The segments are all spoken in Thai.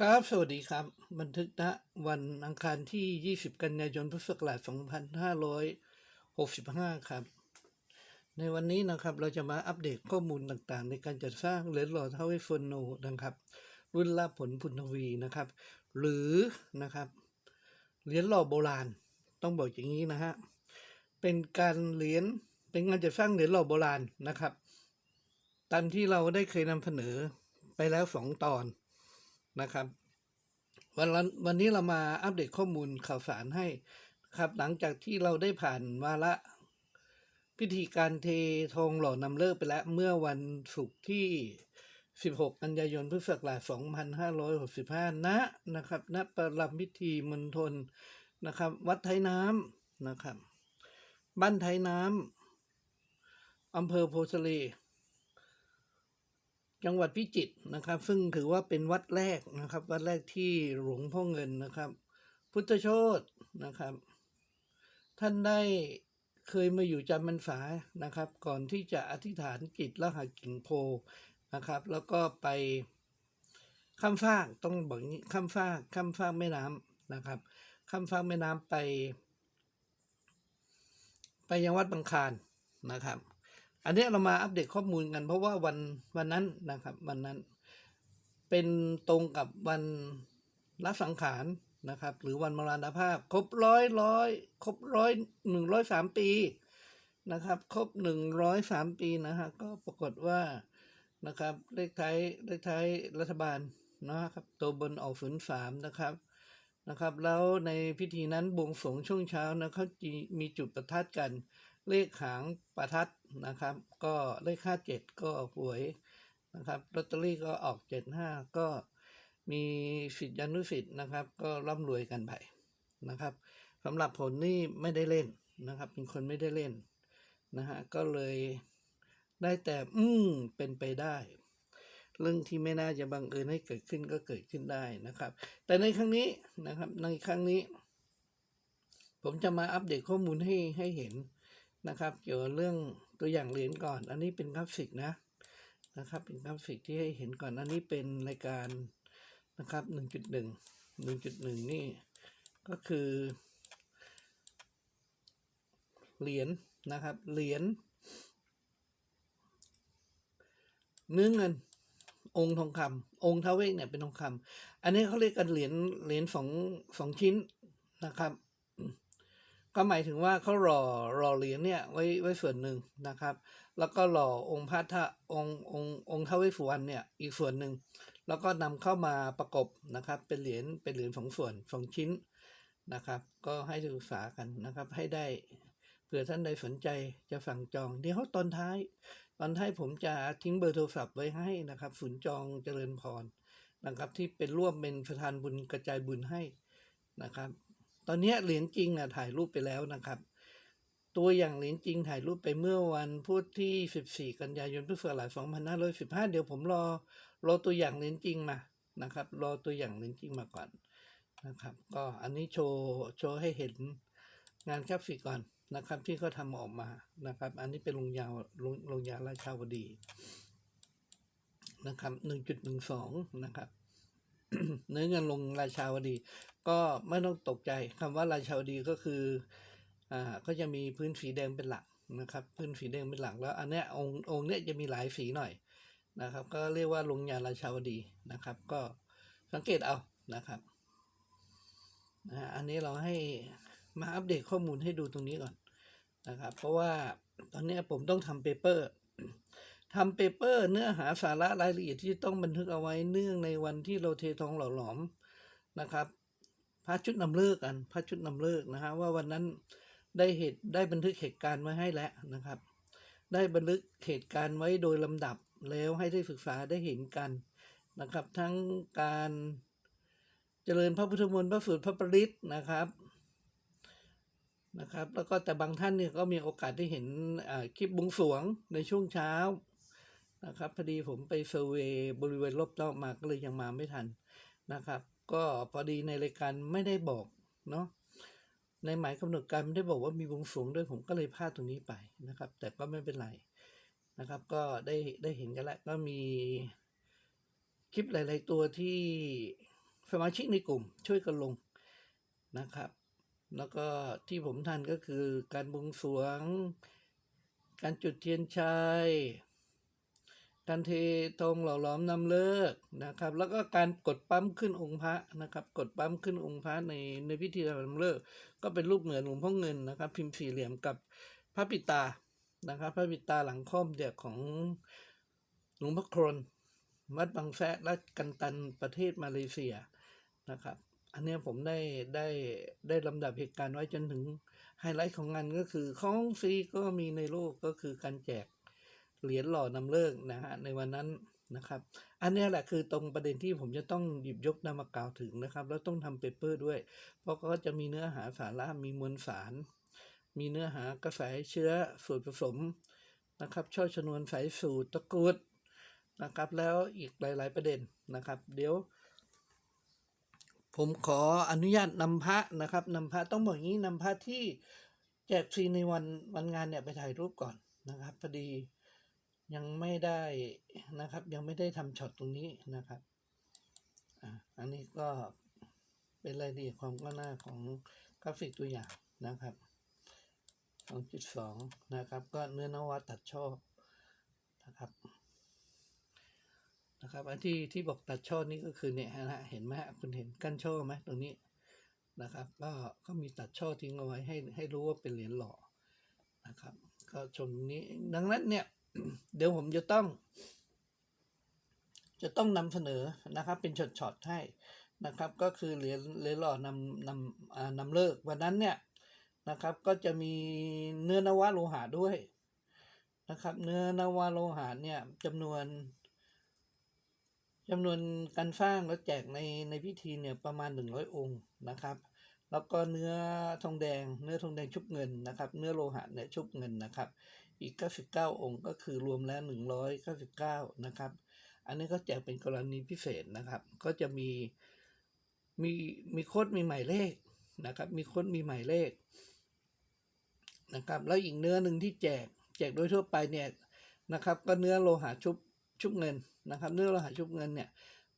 ครับ สวัสดีครับ บันทึกณวันอังคารที่ 20 กันยายนพุทธศักราช2565 ครับ ในวันนี้นะครับเราจะมาอัปเดตข้อมูลต่างๆ ในการจัดสร้างเหรียญหล่อเท้าเวสฟนโนนะครับ รุ่นลาผลพุนทวีนะครับ หรือนะครับเหรียญหล่อโบราณต้องบอกอย่างนี้นะฮะ เป็นการเหรียญเป็นงานจัดสร้างเหรียญหล่อโบราณนะครับ ตามที่เราได้เคยนำเสนอไปแล้วสองตอน นะครับวันละวันนี้เรามาอัปเดตข้อมูลข่าวสารให้ครับหลังจากที่เราได้ผ่านวาระพิธีการเททองหล่อนำเลิกไปแล้ว เมื่อวันศุกร์ที่ 16 กันยายนพุทธศักราช 2565ณนะครับณประลัมพิธีมณฑลนะครับ วัดไทยน้ำนะครับ บ้านไทยน้ำอำเภอโพธิ์ทะเล จังหวัดพิจิตรนะครับ ซึ่งถือว่าเป็นวัดแรกนะครับ วัดแรกที่หลวงพ่อเงินนะครับ พุทธโชตนะครับ ท่านได้เคยมาอยู่จำพรรษานะครับ ก่อนที่จะอธิษฐานจิตล้วหากิ่งโพนะครับ แล้วก็ไปข้ามฟากต้องบอกนี้ข้ามฟากข้ามฟากแม่น้ำนะครับข้ามฟากแม่น้ำไป ไปยังวัดบางคานนะครับ อันนี้เรามาอัปเดตข้อมูลกัน เพราะว่าวันวันนั้นนะครับวันนั้นเป็นตรงกับวันละสังขารนะครับ หรือวันมรณภาพ ครบร้อยร้อยครบร้อยหนึ่งร้อยสามปีนะครับ ครบหนึ่งร้อยสามปีนะฮะก็ปรากฏว่านะครับเลขท้ายเลขท้ายรัฐบาลนะครับตัวบนออกศูนย์สามนะครับนะครับ แล้วในพิธีนั้นบวงสรวงช่วงเช้านะเขาจีมีจุดประทัดกัน เลขหางประทัด นะครับ ก็เลขห้าเจ็ดก็หวยนะครับลอตเตอรี่ก็ออกเจ็ดห้าก็มีสิทธิอนุสิทธิ์นะครับ ก็ร่ำรวยกันไปนะครับสำหรับผลนี่ไม่ได้เล่นนะครับ เป็นคนไม่ได้เล่นนะฮะก็เลยได้แต่อืมเป็นไปได้ เรื่องที่ไม่น่าจะบังเอิญให้เกิดขึ้นก็เกิดขึ้นได้นะครับ แต่ในครั้งนี้นะครับในครั้งนี้ ผมจะมาอัปเดตข้อมูลให้ให้เห็นนะครับ เกี่ยวกับเรื่องตัวอย่างเหรียญก่อน อันนี้เป็นกราฟิกนะนะครับ เป็นกราฟิกที่ให้เห็นก่อน อันนี้เป็นรายการนะครับหนึ่งจุดหนึ่งหนึ่งจุดหนึ่งนี่ก็คือเหรียญนะครับเหรียญเนื้อเงิน องค์ทองคำองค์ท้าเวกเนี่ยเป็นทองคำอันนี้เขาเรียกกันเหรียญเหรียญสองสองชิ้นนะครับ ก็หมายถึงว่าเขาหล่อหล่อเหรียญเนี่ยไว้ไว้ส่วนหนึ่งนะครับ แล้วก็หล่อองค์พระทะองค์องค์องค์ท้าวเวสสุวรรณเนี่ยอีกส่วนหนึ่งแล้วก็นำเข้ามาประกบนะครับ เป็นเหรียญเป็นเหรียญสองส่วนสองชิ้นนะครับ ก็ให้ศึกษากันนะครับ ให้ได้เผื่อท่านใดสนใจจะสั่งจองเดี๋ยวตอนท้าย ตอนท้ายผมจะทิ้งเบอร์โทรศัพท์ไว้ให้นะครับศูนย์จองเจริญพรนะครับ ที่เป็นร่วมเป็นประธานบุญกระจายบุญให้นะครับ ตอนนี้เหรียญจริงนะถ่ายรูปไปแล้วนะครับ ตัวอย่างเหรียญจริงถ่ายรูปไปเมื่อวันพุธที่ 14 กันยายนพุทธศักราช2515 เดี๋ยวผมรอรอตัวอย่างเหรียญจริงมานะครับ รอตัวอย่างเหรียญจริงมาก่อนนะครับ ก็อันนี้โชว์โชว์ให้เห็นงานกราฟิกก่อนนะครับ ที่เขาทำออกมานะครับ อันนี้เป็นลงยาวลงลงยาราชาวดีนะครับ 1.12 นะครับเนื้อเงินลงราชาวดี ก็ไม่ต้องตกใจคำว่าราชาวดีก็คืออ่าก็จะมีพื้นสีแดงเป็นหลักนะครับพื้นสีแดงเป็นหลักแล้วอันเนี้ยองค์องค์เนี้ยจะมีหลายสีหน่อยนะครับ ก็เรียกว่าลงยาราชาวดีนะครับ ก็สังเกตเอานะครับนะฮะอันนี้เราให้มาอัปเดตข้อมูลให้ดูตรงนี้ก่อนนะครับ เพราะว่าตอนเนี้ยผมต้องทำเปเปอร์ทำเปเปอร์เนื้อหาสาระรายละเอียดที่ต้องบันทึกเอาไว้เนื่องในวันที่เราเททองหล่อหลอมนะครับ พระชุดนำเลิกกันพระชุดนำเลิกนะฮะว่าวันนั้นได้เหตุได้บันทึกเหตุการณ์ไว้ให้แล้วนะครับ ได้บันทึกเหตุการณ์ไว้โดยลำดับแล้วให้ได้ศึกษาได้เห็นกันนะครับ ทั้งการเจริญพระพุทธมนต์พระสูตรพระปริตนะครับนะครับ แล้วก็แต่บางท่านเนี่ยก็มีโอกาสได้เห็นคลิปบวงสวงในช่วงเช้านะครับพอดีผมไปเซอร์เวยบริเวณรอบๆมาก็เลยยังมาไม่ทันนะครับ ก็พอดีในรายการไม่ได้บอกเนาะในหมายกำหนดการไม่ได้บอกว่ามีวงสรวงด้วยผมก็เลยพลาดตรงนี้ไปนะครับ แต่ก็ไม่เป็นไรนะครับ ก็ได้ได้เห็นกันแล้วก็มีคลิปหลาย ๆ ตัวที่สมาชิกในกลุ่ม ช่วยกันลงนะครับ แล้วก็ที่ผมทันก็คือการบวงสรวง การจุดเทียนชัย การเทธงหล่อหลอมนำเลิกนะครับ แล้วก็การกดปั๊มขึ้นองค์พระนะครับ กดปั๊มขึ้นองค์พระในในพิธีนำเลิก ก็เป็นรูปเหมือนหลวงพ่อเงินนะครับ พิมพ์สี่เหลี่ยมกับพระปิตานะครับ พระปิตาหลังค่อมเดียของหลวงพ่อโครนวัดบางแสะและกันตันประเทศมาเลเซียนะครับ อันนี้ผมได้ได้ได้ลำดับเหตุการณ์ไว้จนถึงไฮไลท์ของงานก็คือของฟรีก็มีในโลกก็คือการแจก เหรียญหล่อนำเลิกนะฮะในวันนั้นนะครับ อันนี้แหละคือตรงประเด็นที่ผมจะต้องหยิบยกนำมากล่าวถึงนะครับ แล้วต้องทำเปเปอร์ด้วย เพราะก็จะมีเนื้อหาสาระมีมวลสาร มีเนื้อหากระแสเชื้อส่วนผสมนะครับช่อชนวนสายสูตรตะกุดนะครับ แล้วอีกหลาย ๆประเด็นนะครับ เดี๋ยว ผมขออนุญาตนำพระนะครับนำพระต้องบอกงี้นำพระที่แจกฟรีในวันวันงานเนี่ยไปถ่ายรูปก่อนนะครับพอดี ยังไม่ได้นะครับ ยังไม่ได้ทำช็อตตรงนี้นะครับอันนี้ก็เป็นรายละเอียดความก้าวหน้าของกราฟิกตัวอย่างนะครับ2.2นะครับ ก็เนื้อนวัตตัดช่อนะครับนะครับ อันที่ที่บอกตัดช่อนี่ก็คือเนี่ยฮะเห็นไหมคุณเห็นกั้นช่อไหมตรงนี้นะครับ ก็ก็มีตัดช่อทิ้งเอาไว้ให้ให้รู้ว่าเป็นเหรียญหล่อนะครับ ก็ชมนี้ดังนั้นเนี่ย เดี๋ยวผมจะต้อง จะต้องนำเสนอนะครับ เป็นช็อตๆให้นะครับ ก็คือเหรียญเหรียญหล่อนำนำอ่านำเลิกวันนั้นเนี่ยนะครับ ก็จะมีเนื้อนวะโลหะด้วยนะครับ เนื้อนวะโลหะเนี่ยจำนวนจำนวนการสร้างและแจกในในพิธีเนี่ยประมาณ 100 องค์นะครับ แล้วก็เนื้อทองแดง เนื้อทองแดงชุบเงินนะครับ เนื้อโลหะเนี่ยชุบเงินนะครับ อีก 99 องค์ก็คือรวมแล้ว 199 นะครับ อันนี้ก็แจกเป็นกรณีพิเศษนะครับ ก็จะมีมีมีโค้ดมีหมายเลขนะครับ มีโค้ดมีหมายเลขนะครับ แล้วอีกเนื้อหนึ่งที่แจกแจกโดยทั่วไปเนี่ยนะครับ ก็เนื้อโลหะชุบชุบเงินนะครับ เนื้อโลหะชุบเงินเนี่ย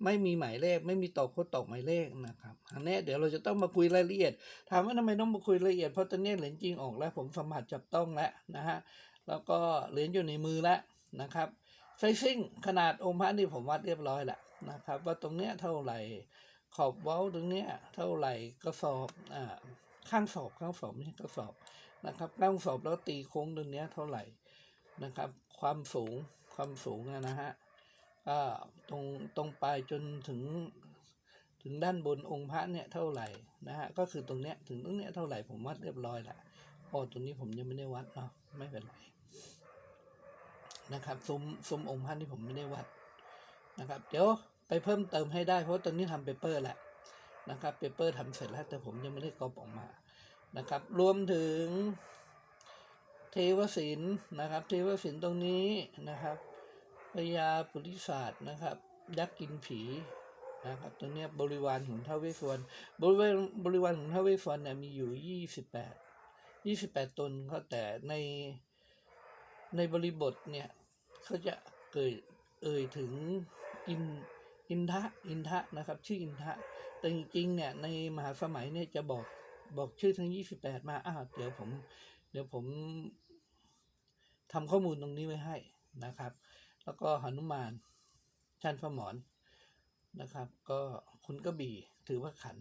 ไม่มีหมายเลขไม่มีตอกโค้ดตอกหมายเลขนะครับอันนี้เดี๋ยวเราจะต้องมาคุยรายละเอียด ถามว่าทำไมต้องมาคุยรายละเอียดเพราะตอนนี้เหรียญจริงออกแล้วผมสมผัสจับต้องแล้วนะฮะ แล้วก็เหรียญอยู่ในมือแล้วนะครับไซซิ่งขนาดองค์พระนี่ผมวัดเรียบร้อยแล้วนะครับ ว่าตรงเนี้ยเท่าไหร่ขอบเว้าตรงเนี้ยเท่าไหร่กระสอบอ่าข้างสอบข้างสอบไม่ใช่กระสอบนะครับข้างสอบแล้วตีโค้งตรงเนี้ยเท่าไหร่นะครับ ความสูงความสูงนะฮะก็ตรงตรงปลายจนถึงถึงด้านบนองค์พระเนี่ยเท่าไหร่นะฮะก็คือตรงเนี้ยถึงตรงเนี้ยเท่าไหร่ผมวัดเรียบร้อยแล้วพอตรงนี้ผมยังไม่ได้วัดเนาะไม่เป็นไร นะครับซุ้มซุ้มองค์พระที่ผมไม่ได้วัดนะครับ เดี๋ยวไปเพิ่มเติมให้ได้เพราะตอนนี้ทำเปเปอร์แหละนะครับเปเปอร์ทำเสร็จแล้วแต่ผมยังไม่ได้กรอบออกมานะครับ รวมถึงเทวศิลป์นะครับ เทวศิลป์ตรงนี้นะครับพญาปุริศาสตร์นะครับ ยักษ์กินผีนะครับตรงนี้บริวารของท้าวเวสวรรณบริวารบริวารของท้าวเวสวรรณเนี่ยมีอยู่ยี่สิบแปดยี่สิบแปดตนก็แต่ใน ในบริบทเนี่ยเขาจะเกิดเอ่ยถึงอินอินทะอินทะนะครับชื่ออินทะแต่จริงๆเนี่ยในมหาสมัยเนี่ยจะบอกบอกชื่อทั้งยี่สิบแปดมาอ้าวเดี๋ยวผมเดี๋ยวผมทำข้อมูลตรงนี้ไว้ให้นะครับ แล้วก็หนุมานชันพระหมอนนะครับ ก็คุณกระบี่ถือว่าขัน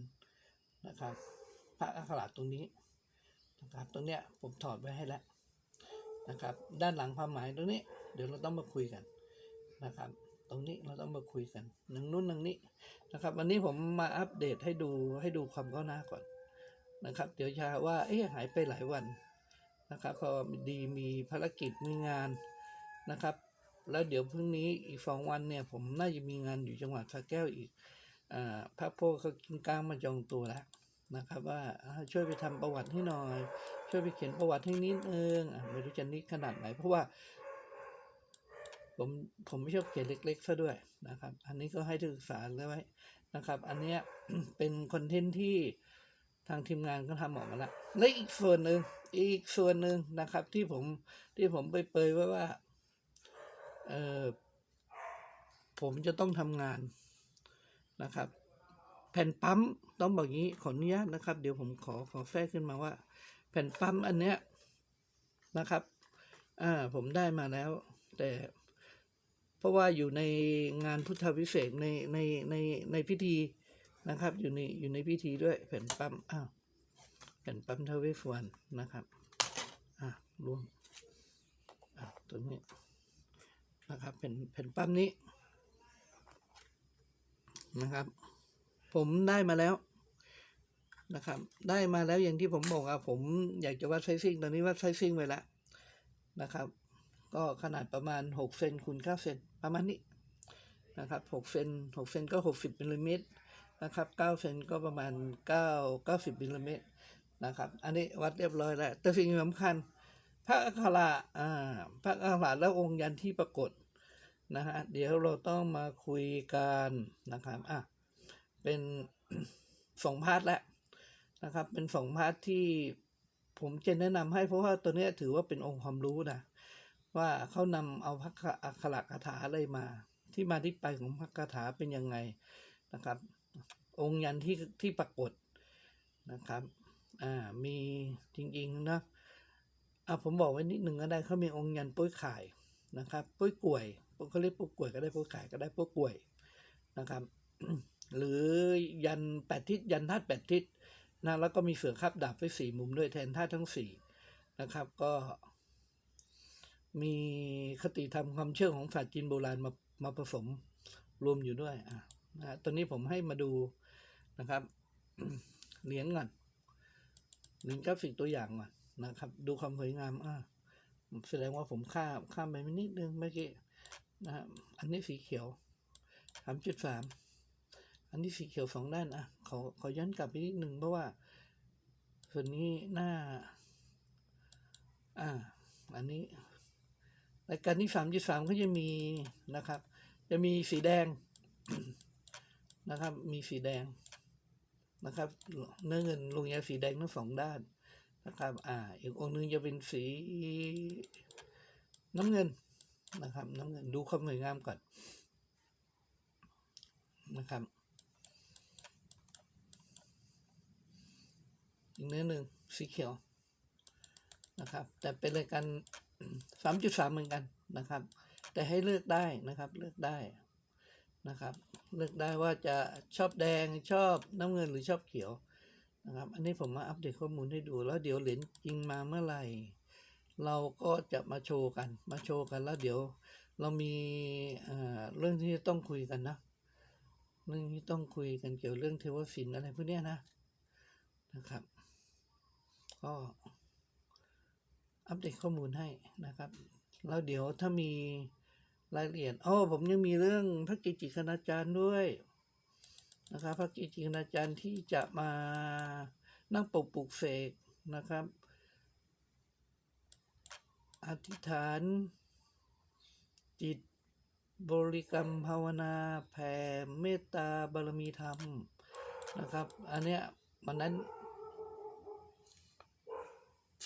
นะครับ พระอัคราตรงนี้นะครับตรงเนี้ยผมถอดไว้ให้แล้ว นะครับ ด้านหลังความหมายตรงนี้ เดี๋ยวเราต้องมาคุยกันนะครับ ตรงนี้เราต้องมาคุยกันหนึ่งนู้นหนึ่งนี้นะครับ วันนี้ผมมาอัปเดตให้ดูให้ดูความก้าวหน้าก่อนนะครับ เดี๋ยวจะว่าเอ๊ะหายไปหลายวันนะครับพอดีมีภารกิจมีงานนะครับ แล้วเดี๋ยวพรุ่งนี้อีกสองวันเนี่ย ผมน่าจะมีงานอยู่จังหวัดสระแก้วอีกอ่าพระโพเขากินกลางมาจองตัวแล้ว นะครับ ว่าช่วยไปทำประวัติให้หน่อย ช่วยไปเขียนประวัติให้นิดนึงอะไม่รู้จะนิดขนาดไหนเพราะว่า ผมผมไม่ชอบเขียนเล็กๆซะด้วยนะครับ อันนี้ก็ให้ศึกษาแล้วไว้นะครับ อันเนี้ยเป็นคอนเทนต์ที่ทางทีมงานก็ทำออกมาแล้วและอีกส่วนหนึ่งอีกส่วนหนึ่งนะครับ ที่ผมที่ผมไปเปยไว้ว่าเออผมจะต้องทำงานนะครับ แผ่นปั๊มต้องบอกงี้ขออนุญาตนะครับ เดี๋ยวผมขอขอแทรกขึ้นมาว่า แผ่นปั๊มอันเนี้ยนะครับอ่าผมได้มาแล้ว แต่เพราะว่าอยู่ในงานพุทธวิเศษในในในในพิธีนะครับ อยู่ในอยู่ในพิธีด้วยแผ่นปั๊มอ้าวแผ่นปั๊มเทวเวสวรรนะครับอะรวมอะตัวนี้นะครับแผ่นแผ่นปั๊มนี้นะครับ ผมได้มาแล้วนะครับ ได้มาแล้วอย่างที่ผมบอกอะผมอยากจะวัดไซซิ่งตอนนี้วัดไซซิ่งไว้แล้วนะครับ ก็ขนาดประมาณหกเซนคูณเก้าเซนประมาณนี้นะครับหกเซนหกเซนก็หกสิบมิลลิเมตรนะครับเก้าเซนก็ประมาณเก้าเก้าสิบมิลลิเมตรนะครับ อันนี้วัดเรียบร้อยแล้ว แต่สิ่งสำคัญพระอัคระอ่าพระอัคระและองค์ยันที่ปรากฏนะฮะเดี๋ยวเราต้องมาคุยกันนะครับอะ เป็นสองพาร์ทแล้วนะครับ เป็นสองพาร์ทที่ผมจะแนะนำให้เพราะว่าตัวเนี้ยถือว่าเป็นองค์ความรู้นะว่าเขานำเอาพระอักขระคาถาอะไรมา ที่มาที่ไปของพระคาถาเป็นยังไงนะครับ องค์ยันที่ที่ปรากฏนะครับอ่ามีจริงๆนะอ่าผมบอกไว้นิดหนึ่งก็ได้เขามีองค์ยันปุ้ยข่ายนะครับปุ้ยกล้วยเขาเรียกปุ้ยกล้วยก็ได้ปุ้ยข่ายก็ได้ปุ้ยกล้วยนะครับ หรือยันแปดทิศยันธาตุแปดทิศนะแล้วก็มีเสือคาบดาบไว้สี่มุมด้วยแทนธาตุทั้งสี่นะครับก็ มีคติธรรมความเชื่อของศาสตร์จีนโบราณมามาผสมรวมอยู่ด้วยอะนะตอนนี้ผมให้มาดูนะครับเหรียญก่อนเหรียญกราฟิกตัวอย่างก่อนนะครับ ดูความสวยงามอะแสดงว่าผมข้ามข้ามไปนิดนึงเมื่อกี้นะครับอันนี้สีเขียวสามจุดสาม อันนี้สีเขียวสองด้านอะขอขอย้อนกลับไปนิดนึงเพราะว่า ส่วนนี้หน้า อ่า อันนี้รายการที่สามจุดสามเขาจะมีนะครับ จะมีสีแดงนะครับ มีสีแดงนะครับ เนื้อเงินลงยาสีแดงทั้งสองด้านนะครับ อ่า อีกองค์หนึงจะเป็นสีน้ำเงินนะครับ น้ำเงินดูความสวยงามก่อนนะครับ อีกเนื้อหนึ่งสีเขียวนะครับ แต่เป็นรายการสามจุดสามเหมือนกันนะครับ แต่ให้เลือกได้นะครับเลือกได้นะครับ เลือกได้ว่าจะชอบแดงชอบน้ำเงินหรือชอบเขียวนะครับ อันนี้ผมมาอัปเดตข้อมูลให้ดูแล้วเดี๋ยวเหรียญจริงมาเมื่อไหร่ เราก็จะมาโชว์กันมาโชว์กันแล้วเดี๋ยวเรามีเอ่อเรื่องที่จะต้องคุยกันนะ เรื่องที่ต้องคุยกันเกี่ยวเรื่องเทวศิลป์อะไรพวกนี้นะนะครับ ก็อัปเดตข้อมูลให้นะครับ แล้วเดี๋ยวถ้ามีรายละเอียดอ๋อผมยังมีเรื่องพระกิจิคณาจารย์ด้วยนะครับพระกิจิคณาจารย์ที่จะมานั่งปกปลุกเสกนะครับ อธิษฐาน จิตบริกรรมภาวนาแผ่เมตตาบารมีธรรมนะครับ อันเนี้ยวันนั้น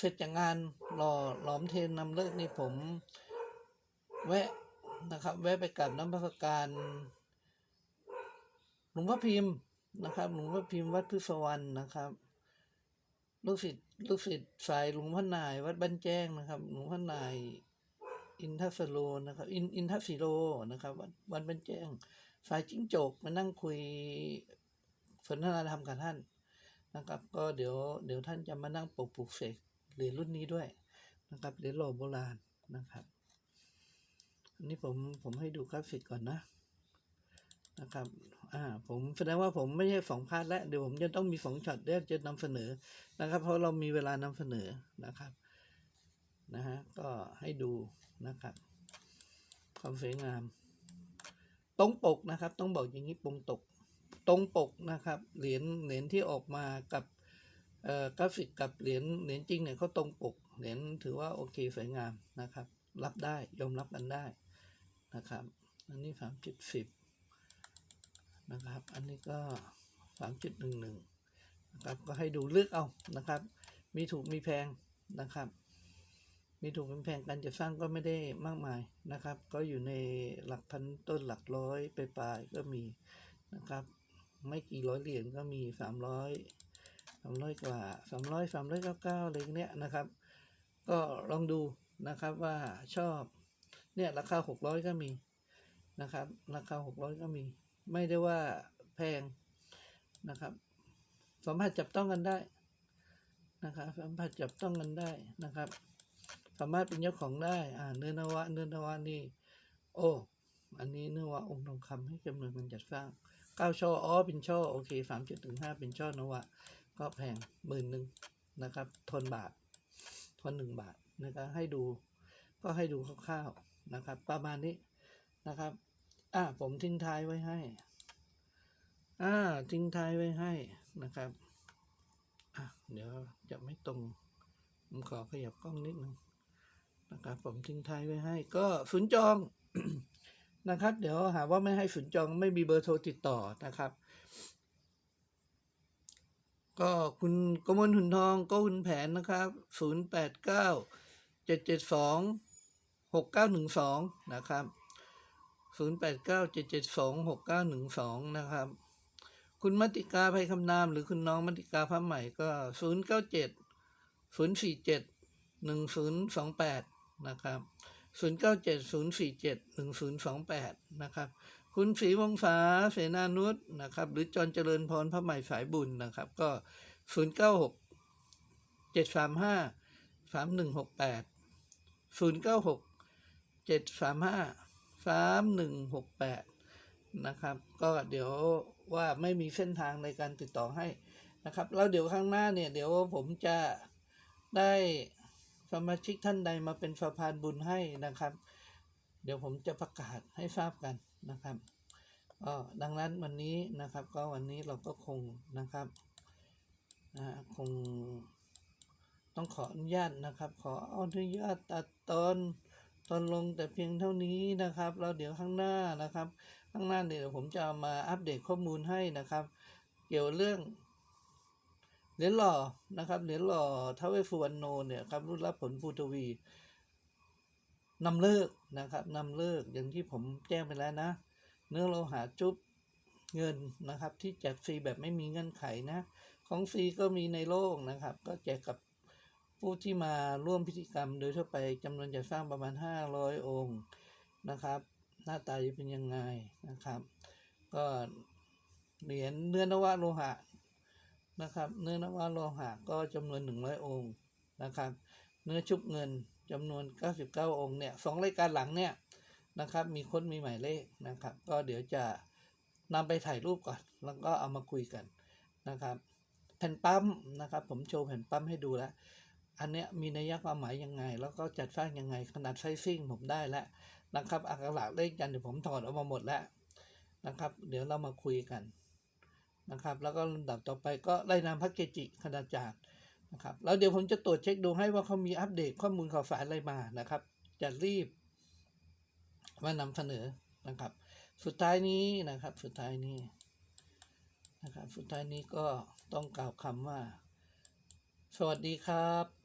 เสร็จจากงานหล่อหลอมเทนนำเลิกนี่ผม แวะนะครับ แวะไปกราบน้ำพระการหลวงพ่อพิมพ์นะครับหลวงพ่อพิมพ์วัดพุทธสวรรณนะครับลูกศิษย์ลูกศิษย์สายหลวงพ่อนาย วัดบ้านแจ้งนะครับหลวงพ่อนาย อินทัสโลนะครับ อินอินทศิโลนะครับ วัดวัดบ้านแจ้ง สายจิ้งจกมานั่งคุยสนทนาธรรมกับท่านนะครับ ก็เดี๋ยวเดี๋ยวท่านจะมานั่งปกปลุกเสก เหรียญรุ่นนี้ด้วยนะครับเหรียญหล่อโบราณนะครับอันนี้ผมผมให้ดูกราฟิกก่อนนะนะครับ อ่า ผมแสดงว่าผมไม่ใช่สองพาร์ทแล้ว เดี๋ยวผมจะต้องมีสองช็อตเดี๋ยวจะนำเสนอนะครับ เพราะเรามีเวลานำเสนอนะครับ นะฮะ ก็ให้ดูนะครับ ความสวยงาม ตรงปกนะครับ ต้องบอกอย่างนี้ปงตก ตรงปกนะครับ เหรียญ เหรียญที่ออกมากับ กราฟิกกับเหรียญเหรียญจริงเนี่ยเขาตรงปกเหรียญถือว่าโอเคสวยงามนะครับ รับได้ยอมรับกันได้นะครับ อันนี้สามจุดสิบนะครับ อันนี้ก็สามจุดหนึ่งหนึ่งนะครับก็ให้ดูเลือกเอานะครับ มีถูกมีแพงนะครับ มีถูกมีแพงการจะสร้างก็ไม่ได้มากมายนะครับ ก็อยู่ในหลักพันต้นหลักร้อยไปปลายก็มีนะครับ ไม่กี่ร้อยเหรียญก็มีสามร้อย สามร้อยกว่าสามร้อยสามร้อยเก้าเก้าอะไรเนี้ยนะครับ ก็ลองดูนะครับว่าชอบเนี่ยราคาหกร้อยก็มีนะครับ ราคาหกร้อยก็มี ไม่ได้ว่าแพงนะครับสัมผัสจับต้องกันได้นะครับสัมผัสจับต้องกันได้นะครับ สามารถเป็นเจ้าของได้อ่าเนื้อนวะเนื้อนวะนี่โอ้อันนี้เนื้อวะองค์ทองคำให้จำนวนการจัดสร้างเก้าช่ออ๋อเป็นช่อโอเคสามจุดถึงห้าเป็นช่อนวะ ก็แพงหมื่นหนึ่งนะครับ ทนบาท ทนหนึ่งบาทนะครับให้ดูก็ให้ดูคร่าวๆนะครับ ประมาณนี้นะครับ อ่าผมทิ้งท้ายไว้ให้ อ่าทิ้งท้ายไว้ให้นะครับอะเดี๋ยวจะไม่ตรงผมขอขยับกล้องนิดนึงนะครับ ผมทิ้งท้ายไว้ให้ ก็ศูนจองนะครับ เดี๋ยวหาว่าไม่ให้ศูนจองไม่มีเบอร์โทรติดต่อนะครับ ก็คุณกมลหุ่นทองก็คุณแผนนะครับศูนย์แปดเก้าเจ็ดเจ็ดสองหกเก้าหนึ่งสองนะครับศูนย์แปดเก้าเจ็ดเจ็ดสองหกเก้าหนึ่งสองนะครับ คุณมติกาภัยคำนามหรือคุณน้องมติกาพระใหม่ก็ศูนย์เก้าเจ็ดศูนย์สี่เจ็ดหนึ่งศูนย์สองแปดนะครับศูนย์เก้าเจ็ดศูนย์สี่เจ็ดหนึ่งศูนย์สองแปดนะครับ คุณศรีวงศาเสนานุษนะครับ หรือจรเจริญพรพระใหม่สายบุญนะครับ ก็ศูนย์เก้าหกเจ็ดสามห้าสามหนึ่งหกแปดศูนย์เก้าหกเจ็ดสามห้าสามหนึ่งหกแปดนะครับ ก็เดี๋ยวว่าไม่มีเส้นทางในการติดต่อให้นะครับ แล้วเดี๋ยวข้างหน้าเนี่ยเดี๋ยวผมจะได้สมาชิกท่านใดมาเป็นสะพานบุญให้นะครับ เดี๋ยวผมจะประกาศให้ทราบกันนะครับก็ดังนั้นวันนี้นะครับก็วันนี้เราก็คงนะครับนะคงต้องขออนุญาตนะครับ ขออนุญาตตัดตอนตอนลงแต่เพียงเท่านี้นะครับแล้วเดี๋ยวข้างหน้านะครับ ข้างหน้าเดี๋ยวผมจะามาอัปเดตข้อมูลให้นะครับ เกี่ยวเรื่องเหรียญหล่อนะครับเหรียญหล่อท้าวเวสสุวรรณโนเนี่ยครับรุ่นรับผลภูทวี นำเลิกนะครับนำเลิกอย่างที่ผมแจ้งไปแล้วนะ เนื้อโลหะจุ๊บเงินนะครับ ที่แจกฟรีแบบไม่มีเงื่อนไขนะ ของฟรีก็มีในโลกนะครับ ก็แจกกับผู้ที่มาร่วมพิธีกรรมโดยทั่วไปจำนวนจะสร้างประมาณ 500 องค์นะครับ หน้าตาจะเป็นยังไงนะครับ ก็เหรียญเนื้อนวะโลหะนะครับ เนื้อนวะโลหะก็จำนวน 100 องค์นะครับ เนื้อชุบเงิน จำนวน 99 องค์เนี่ยสองรายการหลังเนี่ยนะครับ มีค้นมีหมายเลขนะครับ ก็เดี๋ยวจะนำไปถ่ายรูปก่อน แล้วก็เอามาคุยกันนะครับ แผ่นปั๊มนะครับ ผมโชว์แผ่นปั๊มให้ดูแล้ว อันเนี้ยมีนัยความหมายยังไง แล้วก็จัดสร้างยังไง ขนาดไซซิ่งผมได้แล้วนะครับอักขระเลขยันเดี๋ยวผมถอดออกมาหมดแล้วนะครับ เดี๋ยวเรามาคุยกันนะครับ แล้วก็ลำดับต่อไปก็ไล่นามพระเกจิคณาจารย์ นะครับแล้วเดี๋ยวผมจะตรวจเช็คดูให้ว่าเขามีอัปเดตข้อมูลข่าวสารอะไรมานะครับจะรีบมานำเสนอนะครับ สุดท้ายนี้นะครับ สุดท้ายนี้นะครับ สุดท้ายนี้ก็ต้องกล่าวคำว่า สวัสดีครับ